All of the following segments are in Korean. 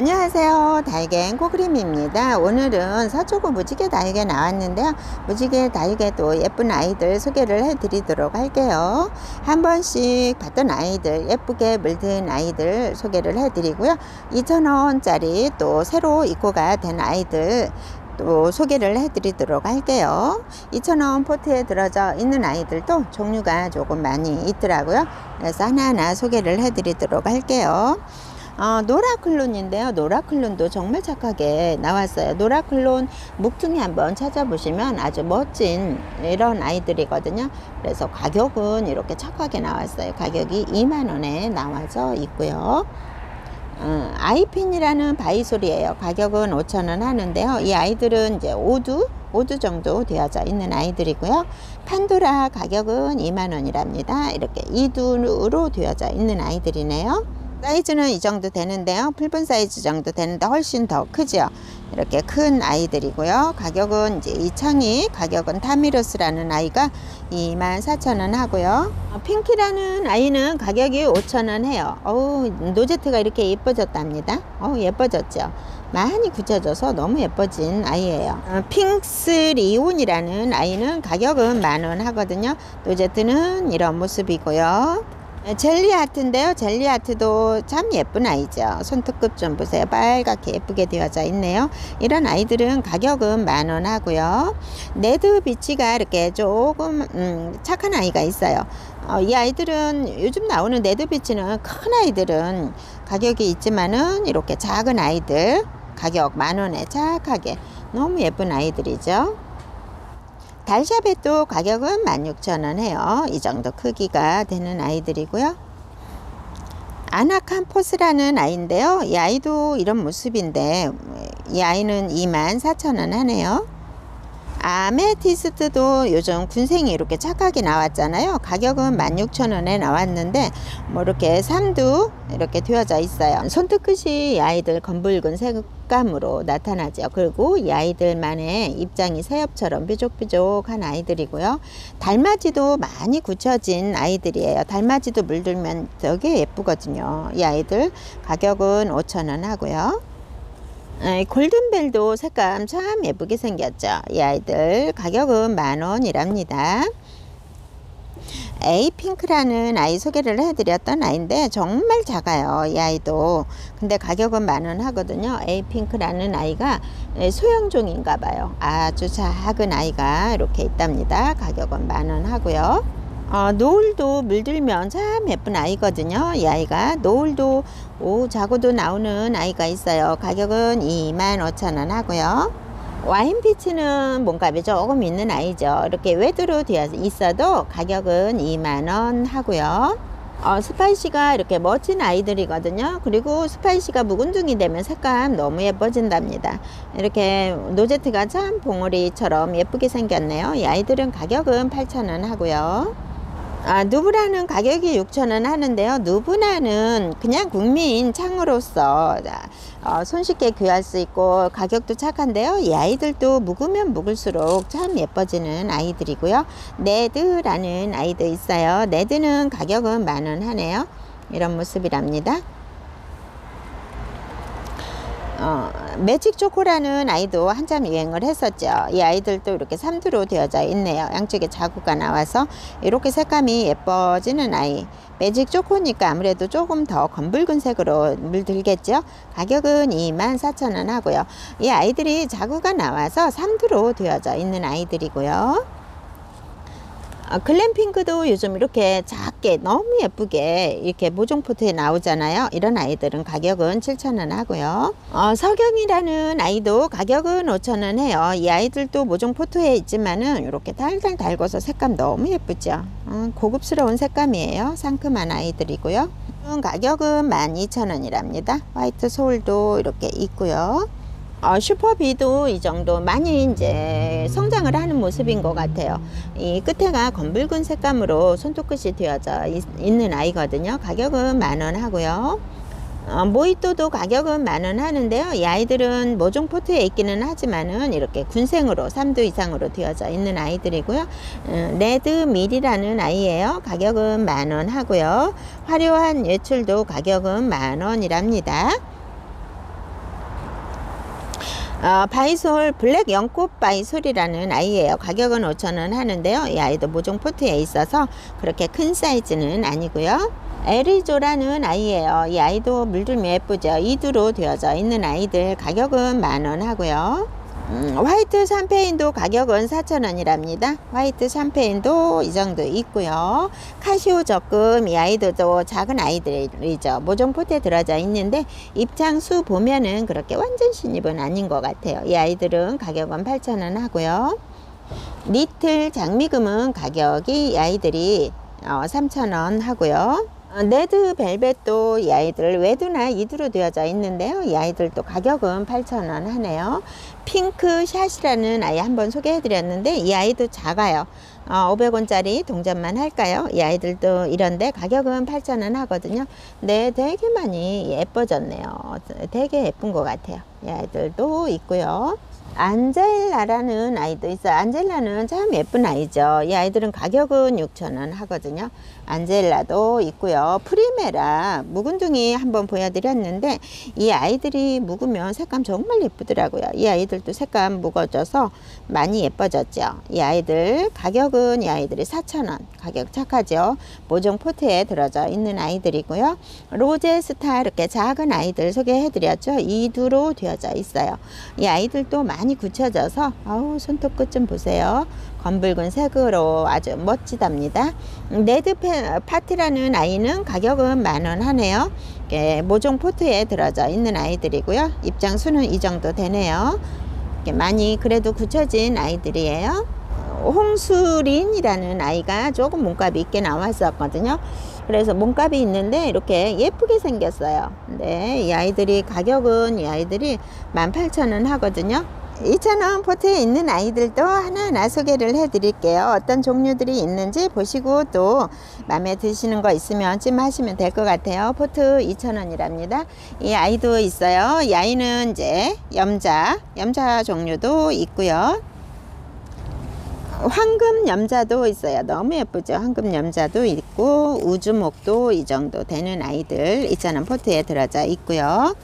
안녕하세요. 달갱 코그림입니다. 오늘은 서초구 무지개 다육에 나왔는데요. 무지개 다육에도 예쁜 아이들 소개를 해 드리도록 할게요. 한 번씩 봤던 아이들, 예쁘게 물든 아이들 소개를 해 드리고요. 2,000원짜리 또 새로 입고가 된 아이들 또 소개를 해드리도록 할게요. 2,000원 포트에 들어져 있는 아이들도 종류가 조금 많이 있더라고요. 그래서 하나하나 소개를 해드리도록 할게요. 어, 노라클론인데요. 노라클론도 정말 착하게 나왔어요. 노라클론 묵퉁이 한번 찾아보시면 아주 멋진 이런 아이들이거든요. 그래서 가격은 이렇게 착하게 나왔어요. 가격이 2만원에 나와져 있고요. 어, 아이핀이라는 바이솔이에요. 가격은 5,000원 하는데요. 이 아이들은 이제 5두, 5두 정도 되어져 있는 아이들이고요. 판도라 가격은 2만원이랍니다. 이렇게 2두로 되어져 있는 아이들이네요. 사이즈는 이 정도 되는데요. 풀분 사이즈 정도 되는데 훨씬 더 크죠. 이렇게 큰 아이들이고요. 가격은 이제 이 창이 가격은 타미로스라는 아이가 24,000원 하고요. 어, 핑키라는 아이는 가격이 5,000원 해요. 어우, 노제트가 이렇게 예뻐졌답니다. 어우, 예뻐졌죠. 많이 굳혀져서 너무 예뻐진 아이예요. 어, 핑스 리온이라는 아이는 가격은 만원 하거든요. 노제트는 이런 모습이고요. 네, 젤리 아트인데요. 젤리 아트도 참 예쁜 아이죠. 손톱끝 좀 보세요. 빨갛게 예쁘게 되어져 있네요. 이런 아이들은 가격은 만 원 하고요. 네드 비치가 이렇게 조금 음, 착한 아이가 있어요. 어, 이 아이들은 요즘 나오는 네드 비치는 큰 아이들은 가격이 있지만은 이렇게 작은 아이들 가격 만 원에 착하게 너무 예쁜 아이들이죠. 달샤벳도 가격은 16,000원 해요. 이 정도 크기가 되는 아이들이고요. 아나칸포스라는 아이인데요. 이 아이도 이런 모습인데 이 아이는 24,000원 하네요. 아메티스트도 요즘 군생이 이렇게 착하게 나왔잖아요. 가격은 16,000원에 나왔는데 뭐 이렇게 삼두 이렇게 되어져 있어요. 손톱끝이 이 아이들 검붉은 색감으로 나타나죠. 그리고 이 아이들만의 입장이 새엽처럼 뾰족뾰족한 아이들이고요. 달맞이도 많이 굳혀진 아이들이에요. 달맞이도 물들면 되게 예쁘거든요. 이 아이들 가격은 5,000원 하고요. 골든벨도 색감 참 예쁘게 생겼죠. 이 아이들 가격은 만 원이랍니다. 에이핑크라는 아이 소개를 해드렸던 아이인데 정말 작아요. 이 아이도. 근데 가격은 만원 하거든요. 에이핑크라는 아이가 소형종인가 봐요. 아주 작은 아이가 이렇게 있답니다. 가격은 만원 하고요. 어, 노을도 물들면 참 예쁜 아이거든요. 이 아이가 노을도 오 자고도 나오는 아이가 있어요. 가격은 25,000원 하고요. 와인피치는 몸값이 조금 있는 아이죠. 이렇게 외두로 되어 있어도 가격은 2만원 하고요. 어, 스파이시가 이렇게 멋진 아이들이거든요. 그리고 스파이시가 묵은둥이 되면 색감 너무 예뻐진답니다. 이렇게 노제트가 참 봉오리처럼 예쁘게 생겼네요. 이 아이들은 가격은 8,000원 하고요. 아, 누브라는 가격이 6천원 하는데요. 누브나는 그냥 국민 창으로서 어, 손쉽게 구할 수 있고 가격도 착한데요. 이 아이들도 묵으면 묵을수록 참 예뻐지는 아이들이고요. 네드라는 아이도 있어요. 네드는 가격은 만 원 하네요. 이런 모습이랍니다. 어, 매직 초코라는 아이도 한참 유행을 했었죠. 이 아이들도 이렇게 삼두로 되어져 있네요. 양쪽에 자구가 나와서 이렇게 색감이 예뻐지는 아이. 매직 초코니까 아무래도 조금 더 검붉은 색으로 물들겠죠. 가격은 24,000원 하고요. 이 아이들이 자구가 나와서 삼두로 되어져 있는 아이들이고요. 아, 글램핑크도 요즘 이렇게 작게 너무 예쁘게 이렇게 모종 포트에 나오잖아요. 이런 아이들은 가격은 7,000원 하고요. 어, 석영이라는 아이도 가격은 5,000원 해요. 이 아이들도 모종 포트에 있지만은 이렇게 달달 달궈서 색감 너무 예쁘죠. 어, 고급스러운 색감이에요. 상큼한 아이들이고요. 가격은 12,000원이랍니다. 화이트 소울도 이렇게 있고요. 어, 슈퍼비도 이 정도 많이 이제 성장을 하는 모습인 것 같아요. 이 끝에가 검붉은 색감으로 손톱끝이 되어져 있, 는 아이거든요. 가격은 만 원 하고요. 어, 모히또도 가격은 만 원 하는데요. 이 아이들은 모종 포트에 있기는 하지만은 이렇게 군생으로 3도 이상으로 되어져 있는 아이들이고요. 어, 레드 밀이라는 아이예요. 가격은 만 원 하고요. 화려한 예출도 가격은 만 원이랍니다. 어, 바이솔 블랙 연꽃 바이솔이라는 아이예요. 가격은 5,000원 하는데요. 이 아이도 모종 포트에 있어서 그렇게 큰 사이즈는 아니고요. 에리조라는 아이예요. 이 아이도 물들면 예쁘죠. 이두로 되어져 있는 아이들 가격은 만 원 하고요. 음, 화이트 샴페인도 가격은 4,000원이랍니다. 화이트 샴페인도 이 정도 있고요. 카시오 적금 이 아이들도 작은 아이들이죠. 모종 포트에 들어져 있는데 입장수 보면은 그렇게 완전 신입은 아닌 것 같아요. 이 아이들은 가격은 8,000원 하고요. 리틀 장미금은 가격이 이 아이들이 어, 3,000원 하고요. 어, 레드 벨벳도 이 아이들 외두나 이두로 되어져 있는데요. 이 아이들도 가격은 8,000원 하네요. 핑크 샷이라는 아이 한번 소개해 드렸는데 이 아이도 작아요. 어, 500원짜리 동전만 할까요? 이 아이들도 이런데 가격은 8,000원 하거든요. 네, 되게 많이 예뻐졌네요. 되게 예쁜 것 같아요. 이 아이들도 있고요. 안젤라라는 아이도 있어요. 안젤라는 참 예쁜 아이죠. 이 아이들은 가격은 6,000원 하거든요. 안젤라도 있고요. 프리메라 묵은둥이 한번 보여드렸는데 이 아이들이 묵으면 색감 정말 예쁘더라고요. 이 아이들 도 색감 묵어져서 많이 예뻐졌죠. 이 아이들 가격은 이 아이들이 4,000원 가격 착하죠. 모종 포트에 들어져 있는 아이들이고요. 로제 스타 이렇게 작은 아이들 소개해드렸죠. 이두로 되어져 있어요. 이 아이들도 많이 굳혀져서 아우 손톱 끝 좀 보세요. 검붉은 색으로 아주 멋지답니다. 레드 페- 파티라는 아이는 가격은 만원 하네요. 모종 포트에 들어져 있는 아이들이고요. 입장 수는 이 정도 되네요. 이렇게 많이 그래도 굳혀진 아이들이에요. 홍수린이라는 아이가 조금 몸값이 있게 나왔었거든요. 그래서 몸값이 있는데 이렇게 예쁘게 생겼어요. 네, 이 아이들이 가격은 이 아이들이 18,000원 하거든요. 2,000원 포트에 있는 아이들도 하나하나 소개를 해드릴게요. 어떤 종류들이 있는지 보시고 또 마음에 드시는 거 있으면 찜하시면 될 것 같아요. 포트 2,000원이랍니다. 이 아이도 있어요. 이 아이는 이제 염자, 염자 종류도 있고요. 황금 염자도 있어요. 너무 예쁘죠. 황금 염자도 있고 우주목도 이 정도 되는 아이들 2,000원 포트에 들어져 있고요.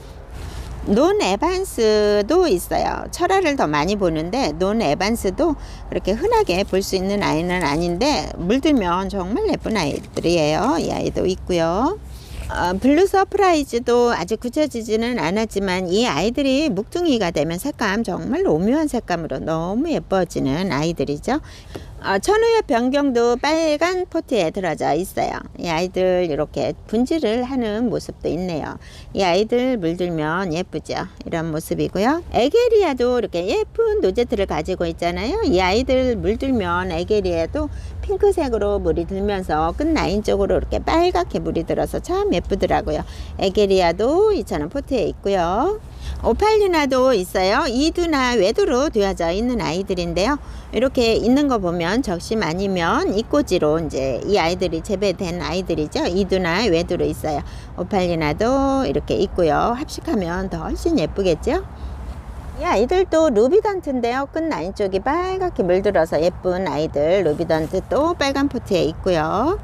논 에반스도 있어요. 철화를 더 많이 보는데 논 에반스도 그렇게 흔하게 볼 수 있는 아이는 아닌데 물들면 정말 예쁜 아이들이에요. 이 아이도 있고요. 어, 블루 서프라이즈도 아직 굳혀지지는 않았지만 이 아이들이 묵둥이가 되면 색감 정말 오묘한 색감으로 너무 예뻐지는 아이들이죠. 어, 천우의 변경도 빨간 포트에 들어져 있어요. 이 아이들 이렇게 분질을 하는 모습도 있네요. 이 아이들 물들면 예쁘죠. 이런 모습이고요. 에게리아도 이렇게 예쁜 노제트를 가지고 있잖아요. 이 아이들 물들면 에게리아도 핑크색으로 물이 들면서 끝 라인 쪽으로 이렇게 빨갛게 물이 들어서 참 예쁘더라고요. 에게리아도 2,000원 포트에 있고요. 오팔리나도 있어요. 이두나 외두로 되어져 있는 아이들인데요. 이렇게 있는 거 보면 적심 아니면 이꼬지로 이제 이 아이들이 재배된 아이들이죠. 이두나 외두로 있어요. 오팔리나도 이렇게 있고요. 합식하면 더 훨씬 예쁘겠죠. 이 아이들도 루비던트인데요. 끝 라인 쪽이 빨갛게 물들어서 예쁜 아이들 루비던트 또 빨간 포트에 있고요.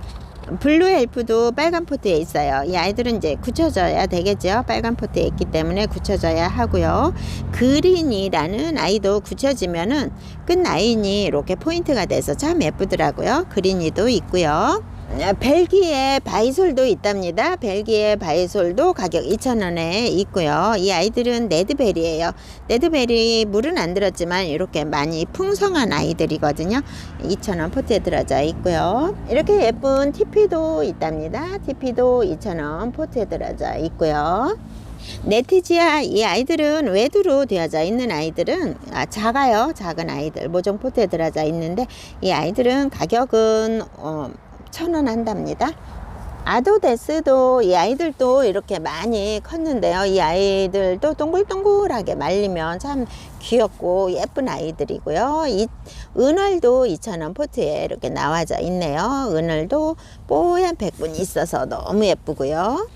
블루 헬프도 빨간 포트에 있어요. 이 아이들은 이제 굳혀져야 되겠죠. 빨간 포트에 있기 때문에 굳혀져야 하고요. 그린이라는 아이도 굳혀지면은 끝 라인이 이렇게 포인트가 돼서 참 예쁘더라고요. 그린이도 있고요. 아, 벨기에 바이솔도 있답니다. 벨기에 바이솔도 가격 2,000원에 있고요. 이 아이들은 레드벨이에요. 레드벨이 물은 안 들었지만 이렇게 많이 풍성한 아이들이거든요. 2,000원 포트에 들어져 있고요. 이렇게 예쁜 TP도 있답니다. TP도 2,000원 포트에 들어져 있고요. 네티지아 이 아이들은 외두로 되어져 있는 아이들은 아, 작아요. 작은 아이들 모종 포트에 들어져 있는데 이 아이들은 가격은 어, 천 원 한답니다. 아도데스도 이 아이들도 이렇게 많이 컸는데요. 이 아이들도 동글동글하게 말리면 참 귀엽고 예쁜 아이들이고요. 이 은월도 2,000원 포트에 이렇게 나와져 있네요. 은월도 뽀얀 백분이 있어서 너무 예쁘고요.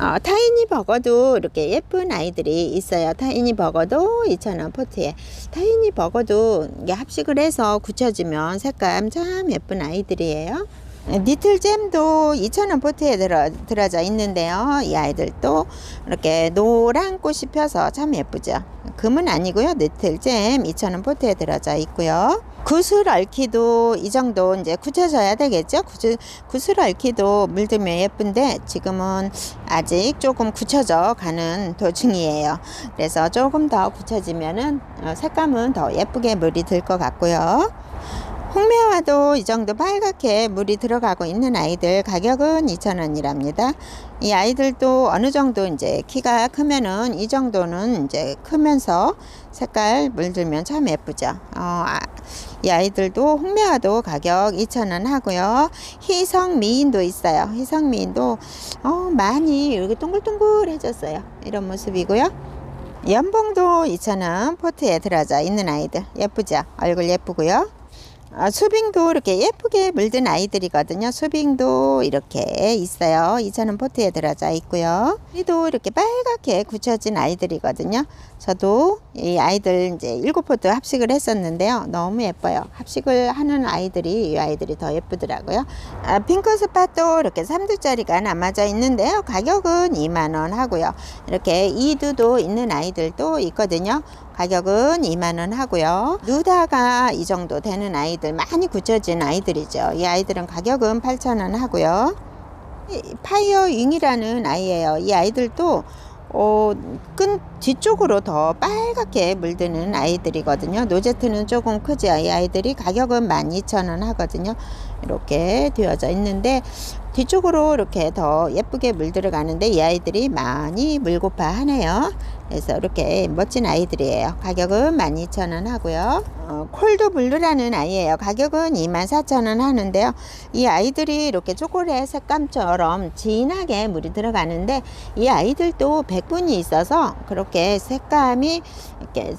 어, 타이니 버거도 이렇게 예쁜 아이들이 있어요. 타이니 버거도 2,000원 포트에. 타이니 버거도 이게 합식을 해서 굳혀지면 색감 참 예쁜 아이들이에요. 니틀잼도 2,000원 포트에 들어, 들어져 있는데요. 이 아이들도 이렇게 노란 꽃이 펴서 참 예쁘죠. 금은 아니고요. 니틀잼 2,000원 포트에 들어져 있고요. 구슬 얽기도 이 정도 이제 굳혀져야 되겠죠. 구슬, 구슬 얽기도 물들면 예쁜데 지금은 아직 조금 굳혀져 가는 도중이에요. 그래서 조금 더 굳혀지면은 어, 색감은 더 예쁘게 물이 들 것 같고요. 홍매화도 이 정도 빨갛게 물이 들어가고 있는 아이들 가격은 2,000원이랍니다. 이 아이들도 어느 정도 이제 키가 크면은 이 정도는 이제 크면서 색깔 물들면 참 예쁘죠. 어, 아, 이 아이들도 홍매화도 가격 2,000원 하고요. 희성 미인도 있어요. 희성 미인도 어, 많이 이렇게 동글동글해졌어요. 이런 모습이고요. 연봉도 2,000원 포트에 들어져 있는 아이들 예쁘죠? 얼굴 예쁘고요. 아, 수빙도 이렇게 예쁘게 물든 아이들이거든요. 수빙도 이렇게 있어요. 2,000원 포트에 들어져 있고요. 이도 이렇게 빨갛게 굳혀진 아이들이거든요. 저도 이 아이들 이제 일곱 포트 합식을 했었는데요. 너무 예뻐요. 합식을 하는 아이들이 이 아이들이 더 예쁘더라고요. 아, 핑크 스팟도 이렇게 3두짜리가 남아져 있는데요. 가격은 2만원 하고요. 이렇게 2두도 있는 아이들도 있거든요. 가격은 2만원 하고요. 누다가 이 정도 되는 아이들, 많이 굳혀진 아이들이죠. 이 아이들은 가격은 8,000원 하고요. 파이어 윙이라는 아이예요. 이 아이들도 어, 끈 뒤쪽으로 더 빨갛게 물드는 아이들이거든요. 노제트는 조금 크죠. 이 아이들이 가격은 12,000원 하거든요. 이렇게 되어져 있는데 뒤쪽으로 이렇게 더 예쁘게 물들어 가는데 이 아이들이 많이 물고파 하네요. 그래서 이렇게 멋진 아이들이에요. 가격은 12,000원 하고요. 어, 콜드 블루라는 아이예요. 가격은 24,000원 하는데요. 이 아이들이 이렇게 초콜릿 색감처럼 진하게 물이 들어가는데 이 아이들도 백분이 있어서 그렇게 색감이 이렇게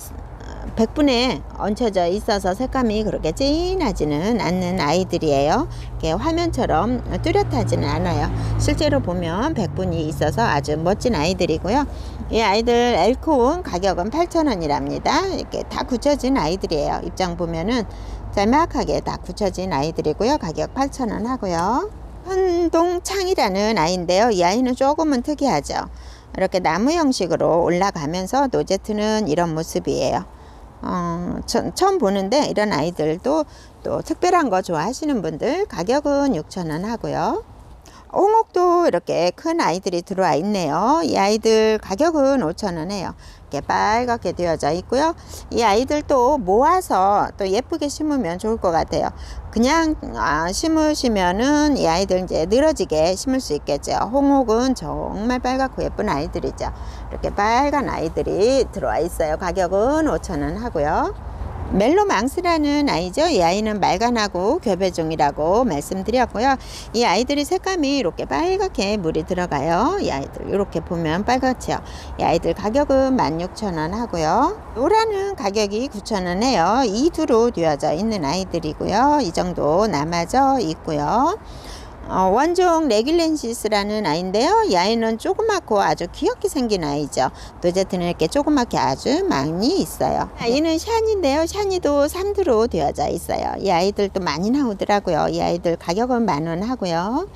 백분에 얹혀져 있어서 색감이 그렇게 진하지는 않는 아이들이에요. 이렇게 화면처럼 뚜렷하지는 않아요. 실제로 보면 백분이 있어서 아주 멋진 아이들이고요. 이 아이들 엘코온 가격은 8,000원이랍니다. 이렇게 다 굳혀진 아이들이에요. 입장 보면은 짤막하게 다 굳혀진 아이들이고요. 가격 8,000원 하고요. 현동창이라는 아이인데요. 이 아이는 조금은 특이하죠. 이렇게 나무 형식으로 올라가면서 노제트는 이런 모습이에요. 어, 처, 처음 보는데 이런 아이들도 또 특별한 거 좋아하시는 분들 가격은 6,000원 하고요. 홍옥도 이렇게 큰 아이들이 들어와 있네요. 이 아이들 가격은 5,000원 해요. 이렇게 빨갛게 되어져 있고요. 이 아이들도 모아서 또 예쁘게 심으면 좋을 것 같아요. 그냥 아, 심으시면은 이 아이들 이제 늘어지게 심을 수 있겠죠. 홍옥은 정말 빨갛고 예쁜 아이들이죠. 이렇게 빨간 아이들이 들어와 있어요. 가격은 5,000원 하고요. 멜로망스라는 아이죠. 이 아이는 말간하고 교배종이라고 말씀드렸고요. 이 아이들이 색감이 이렇게 빨갛게 물이 들어가요. 이 아이들 이렇게 보면 빨갛죠. 이 아이들 가격은 16,000원 하고요. 노라는 가격이 9,000원 해요. 이 두로 되어져 있는 아이들이고요. 이 정도 남아져 있고요. 어, 원종 레귤렌시스라는 아이인데요. 이 아이는 조그맣고 아주 귀엽게 생긴 아이죠. 노제트는 이렇게 조그맣게 아주 많이 있어요. 아이는 샤니인데요. 샤니도 3두로 되어져 있어요. 이 아이들도 많이 나오더라고요. 이 아이들 가격은 만 원 하고요.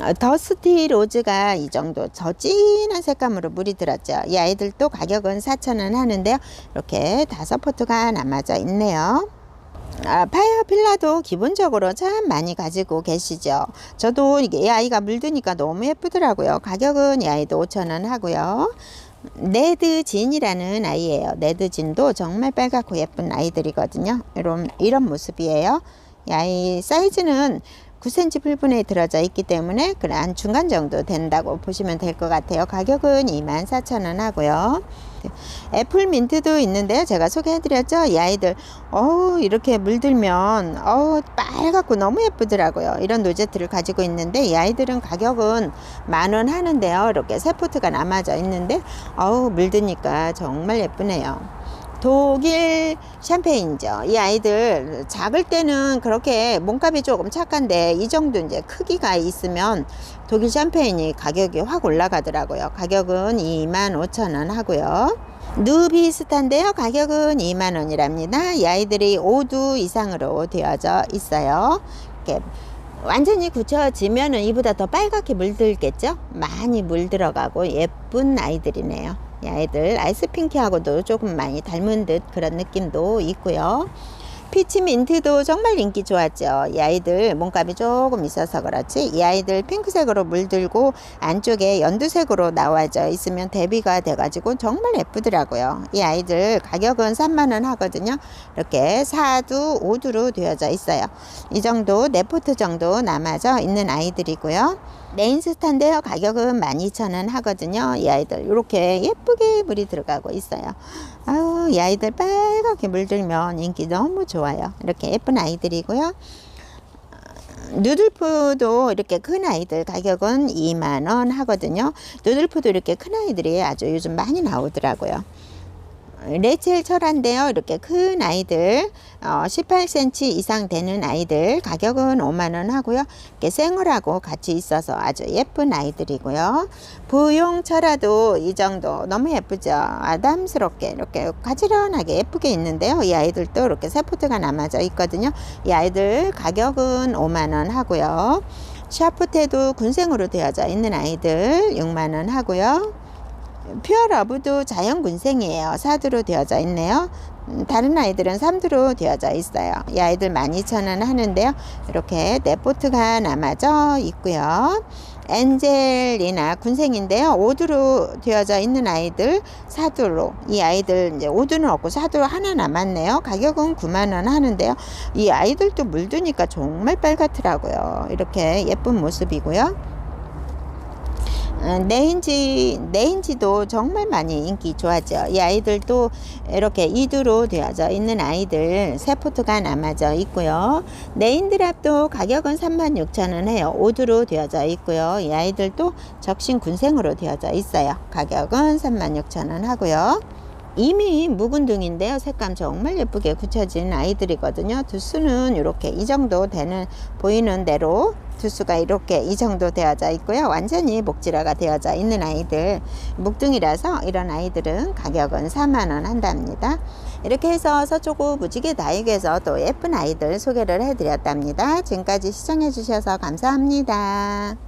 어, 더스티 로즈가 이 정도 저 진한 색감으로 물이 들었죠. 이 아이들도 가격은 4,000원 하는데요. 이렇게 다섯 포트가 남아져 있네요. 아, 파이어 필라도 기본적으로 참 많이 가지고 계시죠. 저도 이게 이 아이가 물드니까 너무 예쁘더라고요. 가격은 이 아이도 5,000원 하고요. 네드진이라는 아이예요. 네드진도 정말 빨갛고 예쁜 아이들이거든요. 이런 이런 모습이에요. 이 아이 사이즈는 9cm 풀분에 들어져 있기 때문에 그한 중간 정도 된다고 보시면 될 것 같아요. 가격은 24,000원 하고요. 애플 민트도 있는데요. 제가 소개해드렸죠. 이 아이들, 어우, 이렇게 물들면, 어우, 빨갛고 너무 예쁘더라고요. 이런 노제트를 가지고 있는데, 이 아이들은 가격은 만 원 하는데요. 이렇게 세 포트가 남아져 있는데, 어우, 물드니까 정말 예쁘네요. 독일 샴페인죠. 이 아이들 작을 때는 그렇게 몸값이 조금 착한데 이 정도 이제 크기가 있으면 독일 샴페인이 가격이 확 올라가더라고요. 가격은 25,000원 하고요. 누 비슷한데요. 가격은 2만원이랍니다. 이 아이들이 5두 이상으로 되어져 있어요. 이렇게 완전히 굳혀지면은 이보다 더 빨갛게 물들겠죠? 많이 물들어가고 예쁜 아이들이네요. 이 아이들 아이스 핑크하고도 조금 많이 닮은 듯 그런 느낌도 있고요. 피치 민트도 정말 인기 좋았죠. 이 아이들 몸값이 조금 있어서 그렇지. 이 아이들 핑크색으로 물들고 안쪽에 연두색으로 나와져 있으면 대비가 돼가지고 정말 예쁘더라고요. 이 아이들 가격은 3만원 하거든요. 이렇게 4두, 5두로 되어져 있어요. 이 정도, 4포트 정도 남아져 있는 아이들이고요. 네인스타인데요. 가격은 12,000원 하거든요. 이 아이들 이렇게 예쁘게 물이 들어가고 있어요. 아우, 이 아이들 빨갛게 물들면 인기 너무 좋아요. 이렇게 예쁜 아이들이고요. 누들푸도 이렇게 큰 아이들 가격은 2만원 하거든요. 누들푸도 이렇게 큰 아이들이 아주 요즘 많이 나오더라고요. 레첼 철화인데요. 이렇게 큰 아이들, 어, 18cm 이상 되는 아이들 가격은 5만원 하고요. 이렇게 생얼하고 같이 있어서 아주 예쁜 아이들이고요. 부용 철화도 이 정도 너무 예쁘죠. 아담스럽게 이렇게 가지런하게 예쁘게 있는데요. 이 아이들도 이렇게 세포트가 남아져 있거든요. 이 아이들 가격은 5만원 하고요. 샤프테도 군생으로 되어져 있는 아이들 6만원 하고요. 퓨어러브도 자연 군생이에요. 사두로 되어져 있네요. 음, 다른 아이들은 3두로 되어져 있어요. 이 아이들 12,000원 하는데요. 이렇게 네포트가 남아져 있고요. 엔젤이나 군생인데요. 5두로 되어져 있는 아이들 4두로 이 아이들 이제 5두는 없고 4두로 하나 남았네요. 가격은 9만 원 하는데요. 이 아이들도 물드니까 정말 빨갛더라고요. 이렇게 예쁜 모습이고요. 어, 네인지 네인지도 정말 많이 인기 좋았죠. 이 아이들도 이렇게 이두로 되어져 있는 아이들 세 포트가 남아져 있고요. 네인드랍도 가격은 36,000원 해요. 5두로 되어져 있고요. 이 아이들도 적신 군생으로 되어져 있어요. 가격은 36,000원 하고요. 이미 묵은 등인데요. 색감 정말 예쁘게 굳혀진 아이들이거든요. 두수는 이렇게 이 정도 되는 보이는 대로 두수가 이렇게 이 정도 되어져 있고요. 완전히 목질화가 되어져 있는 아이들 묵등이라서 이런 아이들은 가격은 4만원 한답니다. 이렇게 해서 서초구 무지개 다육에서 또 예쁜 아이들 소개를 해드렸답니다. 지금까지 시청해 주셔서 감사합니다.